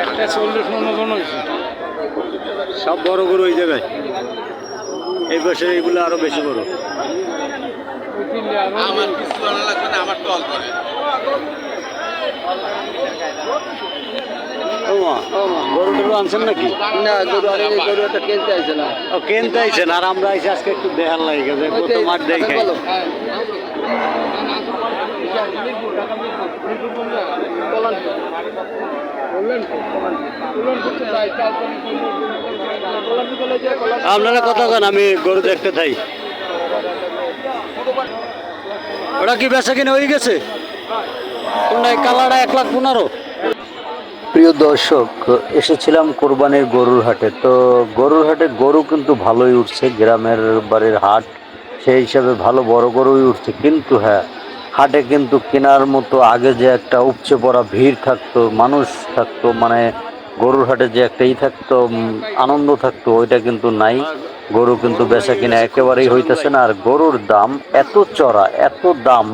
এটা চল্লিশ মনে হয়েছে। সব বড় গরু ওই জায়গায়। এই বছর এগুলো আরও বেশি বড়। আমার কিছু জানা লাগবে না আমার টল করে গরু টরু আনছেন নাকি? না গরু আনি গরু একটা কিনতে আসছে না। ও কিনতে আইছেন আর আমরা আজকে একটু দেখার লাগে গেছে কত মাঠ দেখাই বলো। আপনারা কথা কেন, আমি গরু দেখতে থাই। ওটা কি বেচা কিনে হয়ে গেছে? এই এক লাখ পনেরো? প্রিয় দর্শক, এসেছিলাম কোরবানির গরুর হাটে। তো গরুর হাটে গরু কিন্তু ভালোই উঠছে, গ্রামের বাড়ির হাট সেই হিসাবে ভালো বড় গরুই উঠছে। কিন্তু হ্যাঁ হাটে কিন্তু কেনার মতো আগে যে একটা উপচে পড়া ভিড় থাকতো, মানুষ থাকতো মানে গরুর হাটে যে একটা ই থাকতো আনন্দ থাকতো, ওইটা কিন্তু নাই। গরু কিন্তু বেচা কিনা একেবারেই হইতেছে না। আর গরুর দাম, এত চড়া, এত দাম।